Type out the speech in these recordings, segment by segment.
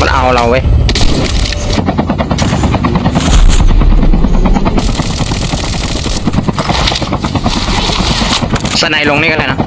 มันเอาเราเว้ย สไนด์ลงนี่กันเลยนะ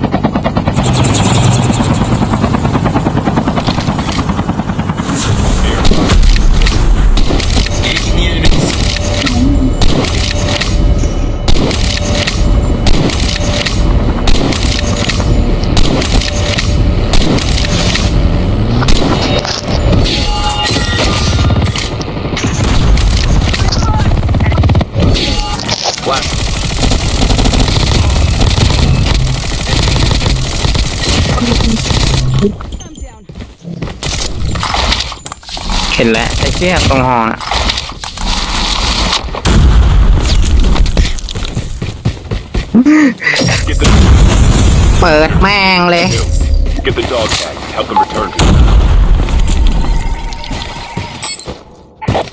เห็นแล้วไอ้เชี่ยตรงหอน่ะ Get the เปิดแม่งเลย get the dog tag. Help them return to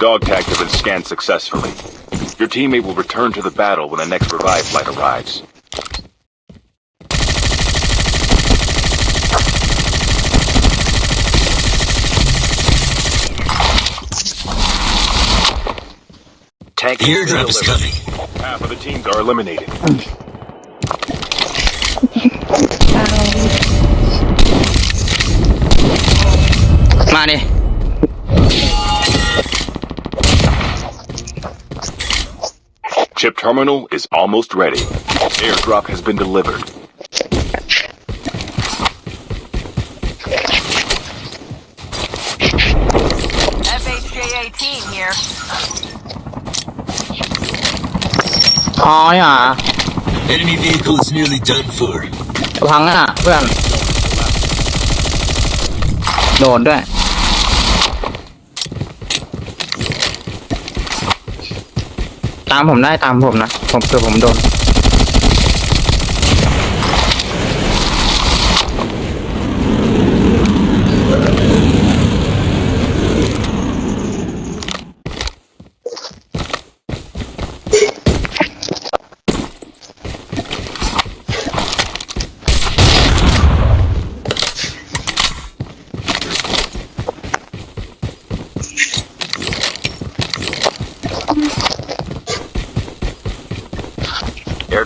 Dog tags have been scanned successfully. Your teammate will return to the battle when the next revive flight arrives. Tank The airdrop is delivered. coming. Half of the teams are eliminated. มาดิ Chip terminal is almost ready. Airdrop has been delivered. FHJA team here. อ๋อเนี่ย Enemy vehicle is nearly done for. พังอะเพื่อน โดนด้วย ตามผมได้ตามผมนะ ผมเผื่อผมโดน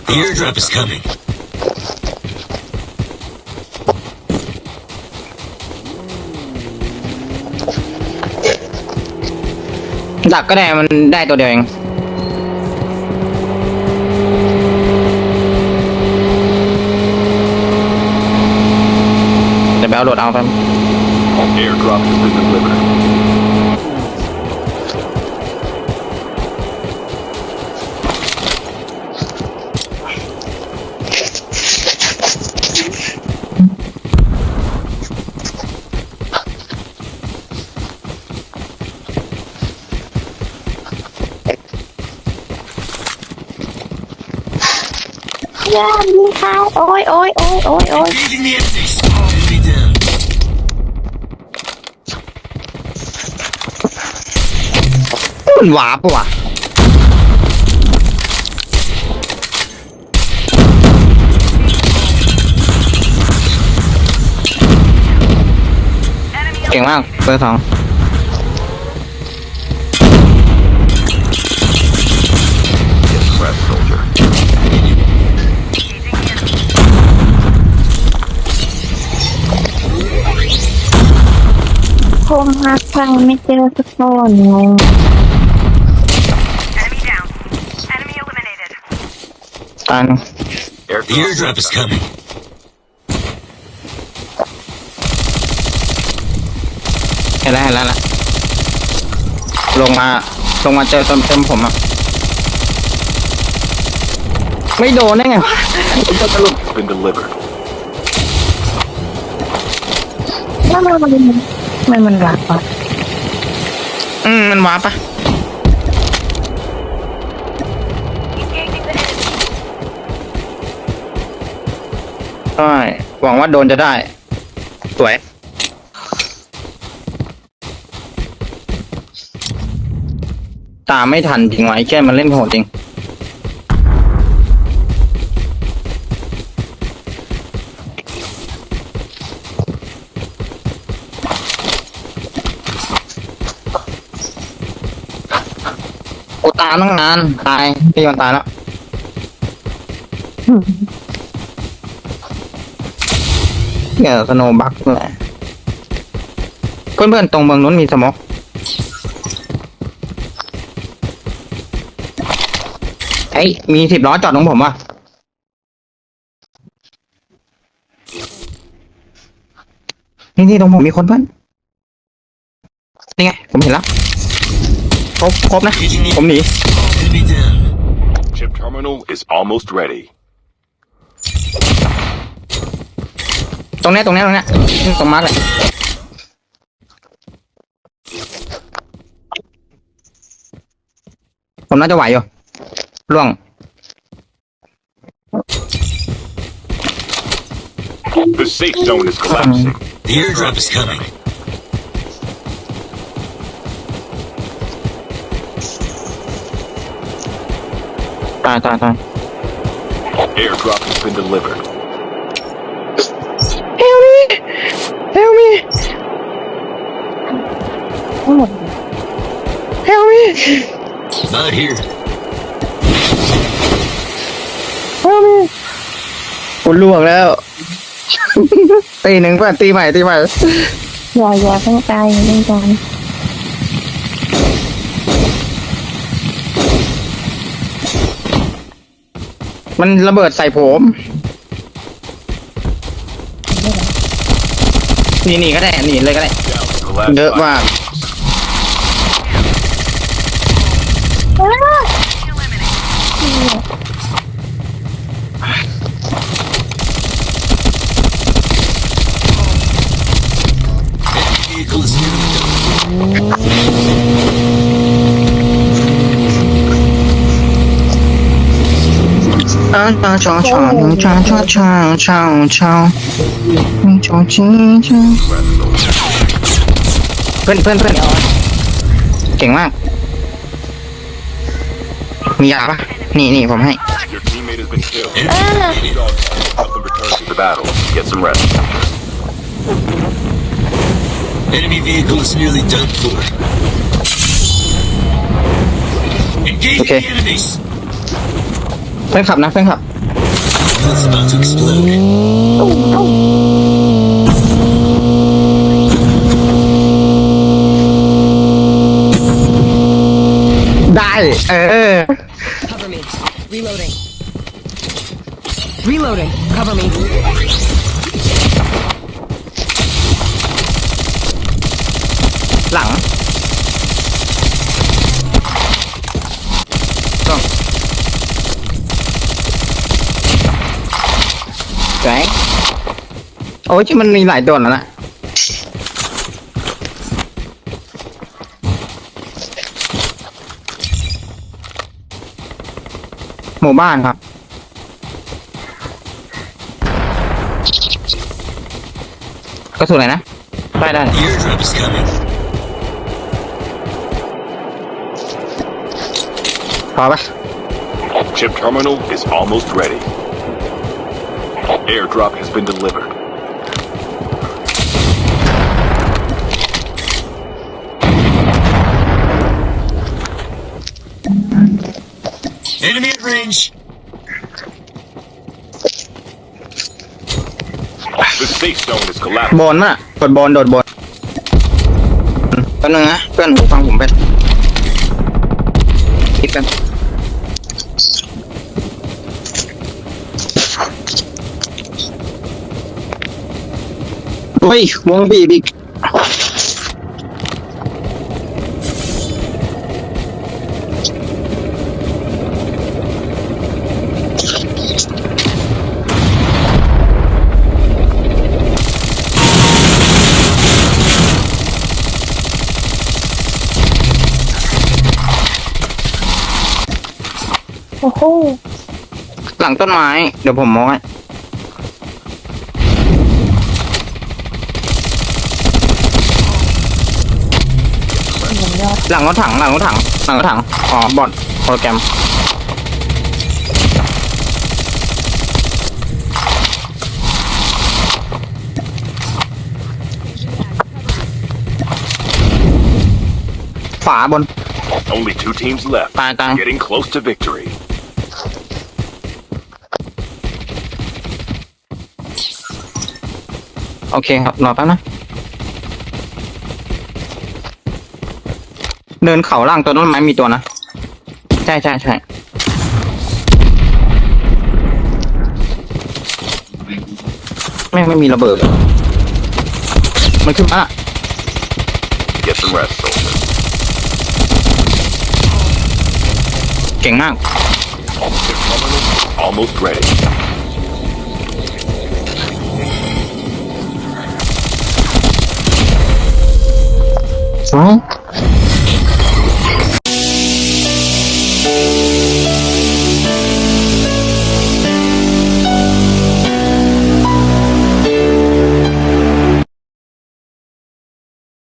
The airdrop is coming. ดักก็ได้มันได้ตัวเดียวเอง เดี๋ยวไปเอาโหลดเอาครับ Airdrop has been delivered. Engaging the enemies. Enemy down. มันวาปะวะเก่งมากเบอร์สอง คงหักฟังไม่เจอสักคนงง Enemy down. Enemy eliminated. ตายหนึ่ง The airdrop is coming. เห็นแล้วเห็นแล้วนะลงมาลงมาเจอเต็มเต็มผมอะไม่โดนได้ไงวะตัวตลก Has been delivered. แล้วมัน มันมันมันหลักปะอืม มันว้าปะใช่หวังว่าโดนจะได้ สวย ตามไม่ทันจริงวะไอ้แค่มันเล่นโหดจริง กูตามตั้งนานตายพี่มันตายแล้วเนี่ยสโนบักแหละเพื่อนๆตรงเมืองนู้นมีสโมกเอ้ยมีสิบล้อจอดของผมว่ะนี่นี่ตรงผมมีคนเพื่อนนี่ไงผมเห็นแล้ว ครบครบนะ ผมหนี Enemy down. Chip terminal is almost ready. ตรงเนี้ยตรงเนี้ยตรงเนี้ยนี่ตรงมาร์กเลยผมน่าจะไหวอยู่ล่วง The safe zone is collapsing. The airdrop is coming. ตายตายตาย Airdrop has been delivered. Help me Help me ทั้งหมด Help me Not here. Help me คุณล่วงแล้ว ตีหนึ่งเพื่อนตีใหม่ตีใหม่ อย่าอย่าเพิ่งตายอย่าเพิ่งตาย มันระเบิดใส่ผม หนีหนีก็ได้หนีเลยก็ได้ เยอะมาก Enemy vehicle is nearly done. 啊啊吵吵吵吵吵吵吵，你吵叽叽。เพื่อนเพื่อนเพื่อนเก่งมาก มียาปะนี่นี่ผมให้ Your teammate has been killed. Enemy Dog, help them return to the battle. Get some rest. Enemy vehicle is nearly done for. Engage Okay. the enemies. เพื่อนขับนะเพื่อนขับ It's about to explode. ได้ เออ Cover me. Reloading. Reloading. Cover me. หลัง แสงโอ้ยที่มันมีหลายตัวแล้วนะหมู่บ้านครับกระสุนอะไรนะ ได้ได้ The airdrop is coming. พอปะ Chip terminal is almost ready. Airdrop has been delivered. Enemy at range. The safe zone is collapsing. บนน่ะกดบนโดดบนแป๊บนึงนะเพื่อนหูฟังผมเป็นคิดกัน เฮ้ยวงบีบอีกโอ้โห หลังต้นไม้ เดี๋ยวผมมองให้ ผมยอด หลังรถถังหลังรถถังหลังรถถังอ๋อบอดโปรแกรมฝาบน Only two teams left. ตายตาย Getting close to victory. โอเคครับรอแป๊บนะ เดินเขาล่างตัวต้นไม้มีตัวนะ ใช่ใช่ใช่แม่งไม่มีระเบิดเลยมันขึ้นมาละ Get some rest, soldier. เก่งมาก Almost ready. สวย